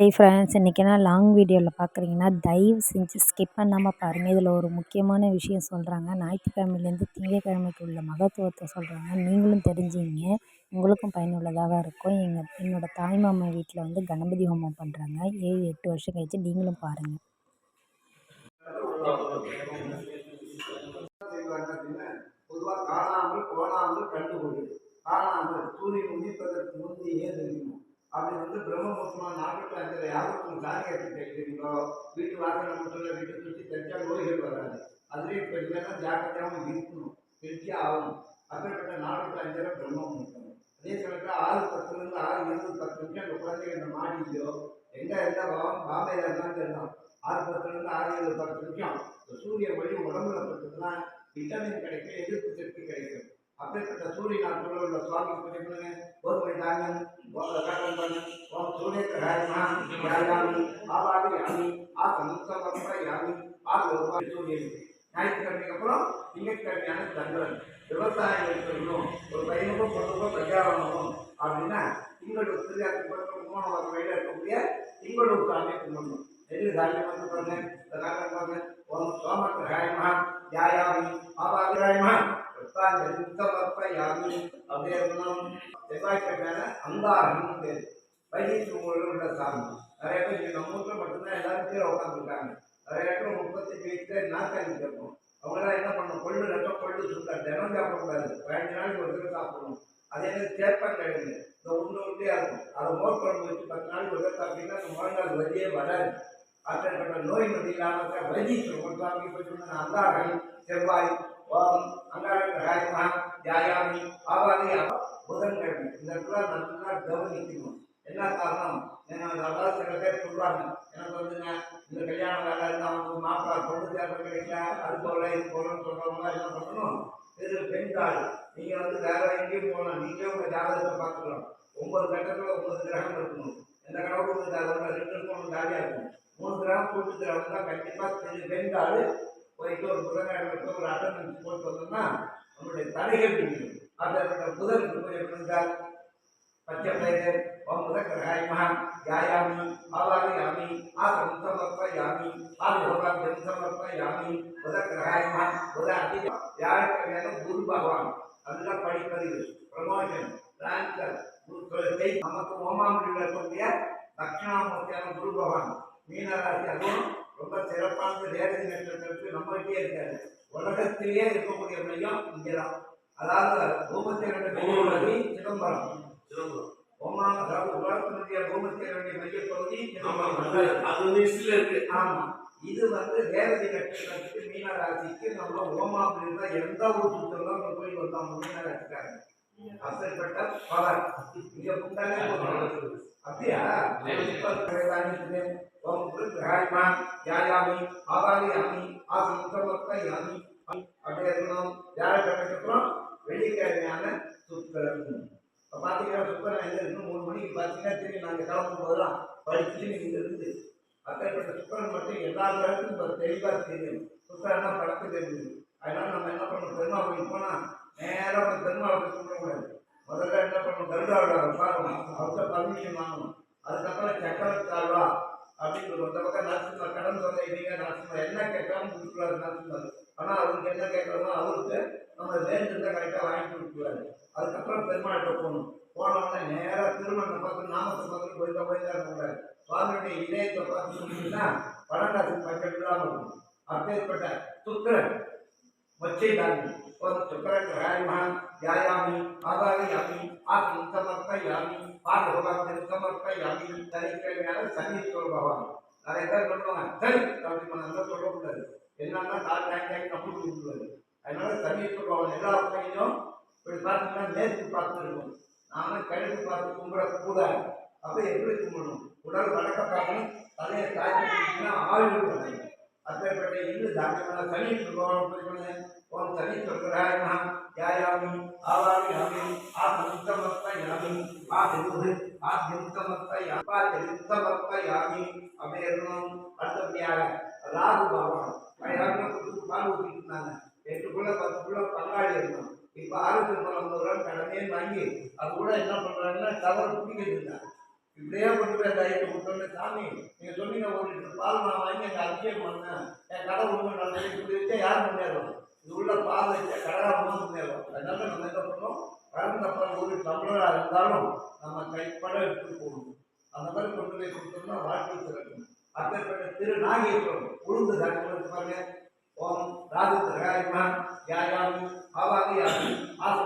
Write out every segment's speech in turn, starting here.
Hey friends இன்றைக்கி நான் long வீடியோவில் பார்க்குறீங்கன்னா தயவு செஞ்சு ஸ்கிப் பண்ணாமல் பாருங்கள் இதில் ஒரு முக்கியமான விஷயம் சொல்கிறாங்க ஞாயிற்றுக்கிழமையிலேருந்து திங்கக்கிழமைக்கு உள்ள மகத்துவத்தை சொல்கிறாங்க நீங்களும் தெரிஞ்சுங்க. உங்களுக்கும் பயனுள்ளதாக இருக்கும். எங்கள் என்னோடய தாய்மாமா வீட்டில் வந்து கணபதி ஹோமம் பண்ணுறாங்க ஏழு எட்டு வருஷம் கழிச்சு நீங்களும் பாருங்கள் யாருக்கும் காரியத்தை கேட்கிறீங்களோ வீட்டு வாசனை மட்டும் இல்லை வீட்டை சுற்றி தெரிஞ்சா நோய்கள் வராது அதுலேயும் இப்போ இல்லைன்னா ஜாக்கிரதையாகவும் இருக்கணும் தெரிஞ்சே ஆகணும் அப்படிப்பட்ட நாட்டுக்கு அஞ்சரை இருக்கணும் அதே சமயத்தில் ஆறு பத்துலேருந்து ஆறு இருபது பத்து நிமிஷம் அந்த குழந்தைங்க இந்த மாடியிலையோ எங்கே இருந்தால் பாவம் பாம்பேல இருந்தாலும் தெரியும் ஆறு பத்துலேருந்து ஆறு ஏழு பத்து நிமிஷம் இந்த சூரிய ஒளி உடம்புல பட்டுச்சுன்னா விட்டமின் கிடைக்கும் எதிர்ப்பு சக்தி கிடைக்கும் அப்படிப்பட்ட சூரியனால் நாட்களில் உள்ள சுவாமி பூஜை பண்ணுங்க. கோதுமை தானியம் கட்டம் பண்ணு. ஓம் சூரிய கிரகாயமா யாமி ஆபாதி யாமி ஆ சமுத்திர யாமி ஆ லோகாய் சூரியன் ஞாயிற்றுக்கிழமைக்கு அப்புறம் திங்கட்கிழமையான சந்திரன். விவசாயம் சொல்லணும் ஒரு பையனுக்கும் பொண்ணுக்கும் கல்யாணம் அப்படின்னா திங்களூர் திருவிழாக்கு பக்கம் மூணு வகையில் இருக்கக்கூடிய திங்களூர் சாமி கும்பிடணும். எது தானியம் வந்து பாருங்க. இருக்கணும் அந்தாரம்னு பேர் வைத்தீஸ்வரர் உள்ள சாமி நிறைய பேர் இங்கே நம்ம மட்டும்தான் எல்லாரும் கீழே உட்காந்துருக்காங்க நிறைய இடத்துல முப்பத்தஞ்சு வயசுல நாற்காலி கேட்போம் அவங்களாம் என்ன பண்ணணும் கொள்ளு ரத்தம் கொள்ளு சுத்தா தினம் சாப்பிடக்கூடாது பதினஞ்சு நாளைக்கு ஒரு தடவை சாப்பிடணும் அதே மாதிரி சேப்பங்கிழங்கு இந்த உருண்டை உருண்டையாக இருக்கும் அதை மோர் குழம்பு வச்சு பத்து நாளைக்கு ஒரு தடவை சாப்பிட்டீங்கன்னா அந்த முழங்கால் வலியே வராது அப்படிப்பட்ட நோய் நொடி இல்லாமல் வைத்தீஸ்வரர் சுவாமி பற்றி அந்தாரம் செவ்வாய் ஓம் அங்காரகிரகாயமா தியாயாமி ஆவாதி புதன்கிழமை. இந்த நல்லா கவனிக்கணும். என்ன காரணம்? நல்லா சில பேர் சொல்றாங்க. எனக்கு வந்துங்க இந்த கல்யாண வேலை இருந்தால் அவங்க மாப்பிள்ளை பொண்ணு தேவை கிடைக்கல அது போல இது போலன்னு சொல்றவங்க என்ன பண்ணணும் இது பெண்கள் நீங்க வந்து வேற எங்கேயும் போகலாம். நீங்களே உங்க ஜாதகத்தை பார்க்கலாம் ஒன்பது கட்டத்தில் ஒன்பது கிரகம் இருக்கணும். எந்த கடவுளுக்கு ரெண்டு இருக்கும் ஒன்று ஜாலியாக இருக்கும். மூணு கிராம் கூட்டு கிராம் தான் கண்டிப்பாக பெண்கள் போயிட்டு ஒரு புதன்கிழமை ஒரு அட்டண்டன்ஸ் போட்டு வந்தோம்னா நம்மளுடைய தலைகள் நீங்கும் அந்த புதன் இருந்தால் பச்சை பயிர் ஓம் புதக்கிரகாயமா யாயாமி ஆவாரியாமி ஆசம் சமர்ப்பயாமி ஆதிபோகம் ஜம் சமர்ப்பயாமி புதக்கிரகாயமா புத அதி வியாழக்கிழமையான குரு பகவான் அதெல்லாம் படிப்பறிவு ப்ரமோஷன் டிரான்ஸ்ஃபர் நமக்கு ஓமாமொழியில் இருக்கக்கூடிய தட்சிணாமூர்த்தியான குரு பகவான் மீனராசி அதுவும் ரொம்ப சிறப்பான ரேவதி நட்சத்திரத்துக்கு நம்மகிட்டே இருக்காது உலகத்திலேயே இருக்கக்கூடிய மையம் இங்கே தான் அதாவது பூமத்திய மையப்பகுதி சிதம்பரம் சிதம்பரம் ஓமான அதாவது உலகத்தினுடைய பூமத்திய வேண்டிய மையப்பகுதி சிதம்பரம் அது லிஸ்ட்ல இருக்கு ஆமா இது வந்து ரேவதி நட்சத்திரத்துக்கு மீனராசிக்கு நம்ம ஓமாபுரியில் தான் எந்த ஊர் சுற்றலாம் போய் வந்தோம் மீனராசிக்காரங்க அப்படிப்பட்ட பவர் இங்க முந்தானே அப்படியா ஓம் கிரகாயமா யாயாமி ஆபாரியாமி ஆசம் சமர்ப்பயாமி அப்படியே இருக்கணும் வியாழக்கிழமைக்கு அப்புறம் வெள்ளிக்கிழமையான சுக்கரன் இப்போ பார்த்தீங்கன்னா சுக்கரன் எங்கே இருக்கு மூணு மணிக்கு பார்த்தீங்கன்னா திரும்பி நாங்கள் கிளம்பும் போதெல்லாம் படிச்சுட்டு இங்கே இருக்குது அப்படிப்பட்ட சுக்கரன் மட்டும் எல்லா கிரகத்துக்கும் இப்போ தெளிவாக தெரியும். சுக்கரன்னா படத்து தெரியுது அதனால நம்ம என்ன பண்ணணும்? பெருமா கோயில் போனால் நேராக போய் பெருமாளை போய் கும்பிடக்கூடாது முதல்ல என்ன பண்ணணும்? கருடாவில் பார்க்கணும். அவர்கிட்ட பர்மிஷன் வாங்கணும். அதுக்கப்புறம் சக்கரத்தாழ்வா அப்படின்னு ஒரு பக்கம் நரசிம்மர் கடன் சொல்ல இன்னைக்கு நரசிம்மர் என்ன கேட்டாலும் கொடுக்குறாரு நரசிம்மர் ஆனால் அவருக்கு என்ன கேட்கறோமோ அவருக்கு நம்ம கரெக்டாக வாங்கி கொடுத்துருவாரு அதுக்கப்புறம் பெருமாள்கிட்ட போகணும். போனோடனே நேராக திருமணத்தை பார்த்து நாமத்தை பார்த்து போயிட்டு தான் இருக்கக்கூடாது சுவாமியுடைய இதயத்தை பார்த்து சொன்னீங்கன்னா பழங்காசு பட்ஜெட் இல்லாமல் இருக்கும். அப்பேற்பட்ட சுக்கரன் மச்சை தாங்கி சுக்கரன் கிரகாயமான் யாயாமி ஆதாரயாமி ஆத்ம சமர்ப்பயாமி பாதபகவான் சமர்ப்பயாமி சனிக்கிழமையான சனீஸ்வர சொல்பவான் நிறைய பேர் சொல்லுவாங்க சரி அப்படி நல்லா சொல்லக்கூடாது. என்னன்னா கால் டேங்க் டேங்க் கம்பு கொடுத்துருவாரு அதனால சனீஸ்வர பகவான் எல்லா பையனும் இப்படி பார்த்தீங்கன்னா நேற்று பார்த்துருக்கோம் நாம கிழக்கு பார்த்து கும்பிடக்கூடாது அப்போ எப்படி கும்பிடணும் உடல் வழக்க பார்க்கணும் தலையை தாய்ச்சிங்கன்னா ஆயுள் பண்ணணும் அப்பேற்பட்ட இன்னும் தாக்கமான சனீஸ்வர பகவான் ஓம் சனீஸ்வர கிரகாயமா யாயாமி ஆவாரியாமி ஆத்மசமர்ப்பயாமி யாப்பா ஆத்யந்தமர்ப்பயாமி யாமி அப்படியே இருக்கணும். அடுத்தபடியாக ராகு பகவான் வயதானத்துக்கு பால் ஊற்றிட்டு இருந்தாங்க. எட்டுக்குள்ள பத்துக்குள்ள பங்காளி இருக்கணும் இப்போ ஆரோக்கிய பலம் ஒரு கடமையை வாங்கி அது கூட என்ன பண்ணுறாங்கன்னா தவறு பிடிக்கிறது இப்படியே கொண்டு போய் அந்த கொடுத்தோன்னே சாமி நீங்க சொன்னீங்க ஒரு லிட்டர் பால் நான் வாங்கி எங்க அத்தியம் பண்ணேன் என் கடை உண்மை நல்லது. இப்படி வச்சா யார் முன்னேறும்? இது உள்ள பால் வச்சா கடை முன்னேறும். அதனால நம்ம என்ன பண்ணோம்? கலந்த பால் ஒரு டம்ளராக இருந்தாலும் நம்ம கைப்பட எடுத்து போகணும். அந்த மாதிரி கொண்டு போய் கொடுத்தோம்னா வாழ்க்கை சிறக்கும் அப்பேற்பட்ட திரு நாகேஸ்வரம் உளுந்து தாக்கி பாருங்க. ஓம் ராஜு திரகாயமா யாயாமி ஆவாகி யாமி ஆசை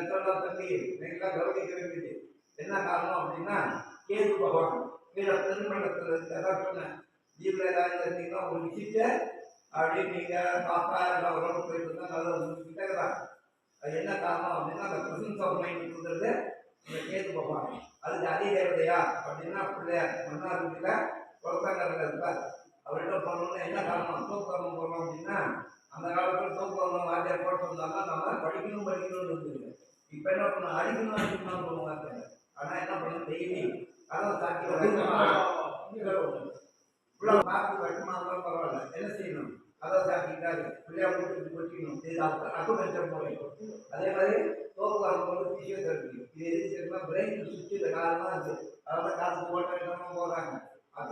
நீங்களாம் கவனிக்க வேண்டியது. என்ன காரணம் அப்படின்னா கேது பகவான் கீழே திருமணத்தில் இருக்கு சொன்னேன். ஜீவில் ஏதாவது இருந்தீங்கன்னா ஒரு விஷயத்த நீங்கள் பாப்பா எல்லாம் உடம்பு போயிட்டு இருந்தால் நல்லா அது என்ன காரணம் அப்படின்னா அந்த பிரசன்ஸ் ஆஃப் மைண்ட் இருக்கிறது கேது பகவான். அதுக்கு அதி தேவதையா அப்படின்னா பிள்ளையார் மன்னார்குடியில் குளத்தாங்கரில் இருப்பார். அவர்கிட்ட போனோம்னா என்ன காரணம்? தோப்புரம் போனோம் அப்படின்னா அந்த காலத்தில் தோப்புரம் வாத்தியார் போட்டு வந்தாங்கன்னா நம்ம படிக்கணும் படிக்கணும்னு இருந்தது. இப்போ என்ன பண்ண அடிக்கணும் அடிக்கணும்னு சொல்லுவாங்க ஆனால் என்ன பண்ண டெய்லி அதான் சாத்தி இவ்வளோ பார்த்து கட்டுமா பரவாயில்ல. என்ன செய்யணும்? கதவை சாத்திக்கிட்டாரு பிள்ளையா போட்டு வச்சுக்கணும் இது அக்குபஞ்சம் போய் அதே மாதிரி தோப்பு வரும்போது பிசியோதெரப்பி இது எது செய்யணும்னா பிரெயின் சுற்றி இந்த காலமாக இருக்குது அதனால காசு போட்ட போகிறாங்க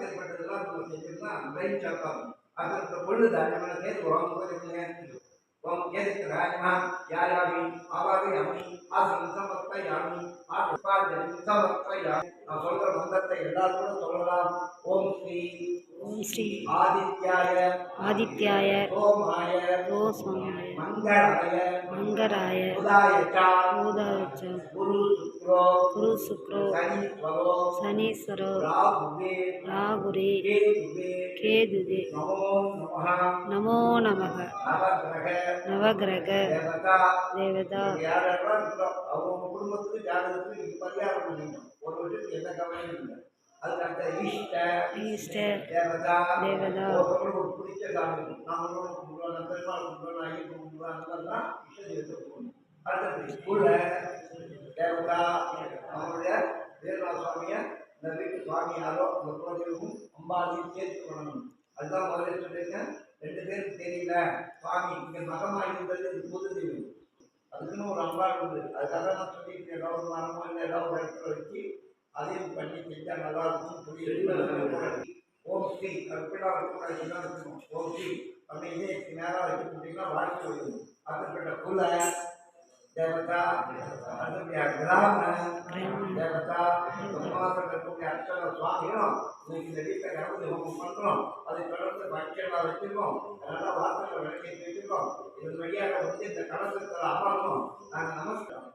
அப்பேற்பட்டதெல்லாம் நம்ம செஞ்சோம்னா பிரெயின் சாப்பாகும் அதற்கு பொண்ணு தானமான கேட்டு வாங்க போய் ஓம் கேதுக்கு ராஜமா யாயாமி ஆவாகி அம்மி யாமி சமர்ப்பயாமி ஆத்மாஜன் சமர்ப்பயாமி நான் சொல்ற மந்திரத்தை எல்லாரும் சொல்லலாம். ஓம் ஸ்ரீ ஓம் ஸ்ரீ ஆதித்யாய ஓ சோமாய மங்கராய ஊதாவச்ச குரு சுக்ரோ குரு சுக்ரோ சனீஸ்வரோ ராகுரே கேதுவே நமோ நமः நமோ நமக நவகிரக தேவதா அவங்க குடும்பத்துக்கு ஜாதகத்துக்கு பரிகாரம் ஒரு எந்த கவலையும் இல்லை. ஈஷ்ட தேவதா. தேவதா. பிடிச்ச சாமி. நாமளும் கும்பிடுவோம் நம்ம பெருமாள் கும்பிடுவோம் ஐயன் அடுத்தது குல தேவதா அவங்களுடைய வேலுநாத சுவாமியை இந்த வீட்டு சுவாமியாரோ அந்த குலதெய்வமும் அம்பாலையும் சேர்த்து பண்ணணும் அதுதான் முதல்ல சொல்லியிருக்கேன். ரெண்டு பேருக்கு தெரியல. சுவாமி இங்கே மகமாக இருந்தது பொது தெய்வம் அதுக்குன்னு ஒரு அம்பாள் உண்டு. அதுக்காக நான் சொல்லியிருக்கேன். ஏதாவது மரமோ இல்லை ஏதாவது ஒரு இடத்துல வச்சு அதையும் பண்ணி செஞ்சால் நல்லா இருக்கும்னு சொல்லி ஓம் ஸ்ரீ அப்படிலாம் இருக்கக்கூடாது தான் இருக்கணும் ஓம் ஸ்ரீ அப்படி இதே நேராக வச்சு போட்டிங்கன்னா வாழ்க்கை போயிடும் அப்படிப்பட்ட குல தேவதா அதனுடைய கிராம தேவதா மாதத்தில் இருக்கக்கூடிய அர்ச்சனை சுவாமியும் இன்னைக்கு இந்த வீட்டில் கணபதி ஹோமம் பண்ணுறோம் அதை தொடர்ந்து பட்சமாக வச்சிருக்கோம் அதனால வாசலில் விளக்கி வச்சிருக்கோம் இதன் வழியாக வந்து இந்த கலசத்தில் அமரணும் நாங்கள் நமஸ்காரம்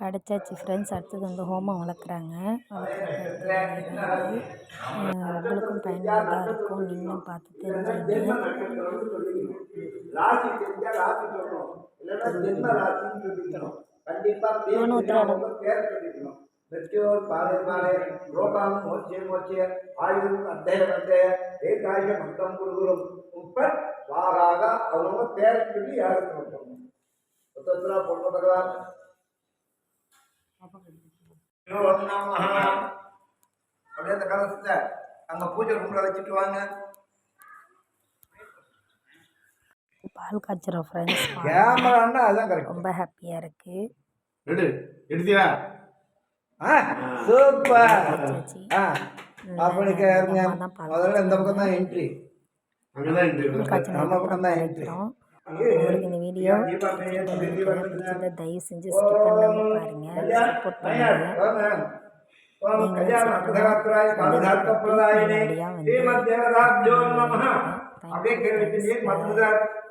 படைச்சாச்சு ஃப்ரெண்ட்ஸ் அடுத்தது வந்து ஹோமம் வளர்க்குறாங்க. உங்களுக்கும் பயனுள்ளதாக இருக்கும். நீங்களும் பார்த்து தெரிஞ்சுக்கணும் ராசி பேர் பாலே பாலே ரோகாம் மோச்சே மோச்சே ஆயுள் அத்தே அத்தே ஏகாய மந்தம் குருகுரும் உப்பர் சுவாகாக அவங்க சொல்லி யாருக்கு பொண்ணு பகவான் அப்படியே அந்த கலசத்தை அங்க பூஜை ரூம்ல வச்சுட்டு வாங்க பால் காய்ச்சிரும் ஃப்ரெண்ட்ஸ் கேமரான்னா அதுதான் கரெக்ட் ரொம்ப ஹாப்பியாக இருக்குது எடு எடுத்தியா ஆ சூப்பர் ஆ இருங்க முதல்ல இந்த பக்கம் தான் என்ட்ரி இருக்கு. காய்ச்சி நம்ம பக்கம் தான் என்ட்ரி உங்களுக்கு இந்த வீடியோ பிடிச்சிருந்தா தயவு செஞ்சு ஸ்கிப் பண்ணாமல் பாருங்கள் சப்போர்ட் பண்ணுங்கள் அப்படியே கேள்வி மற்ற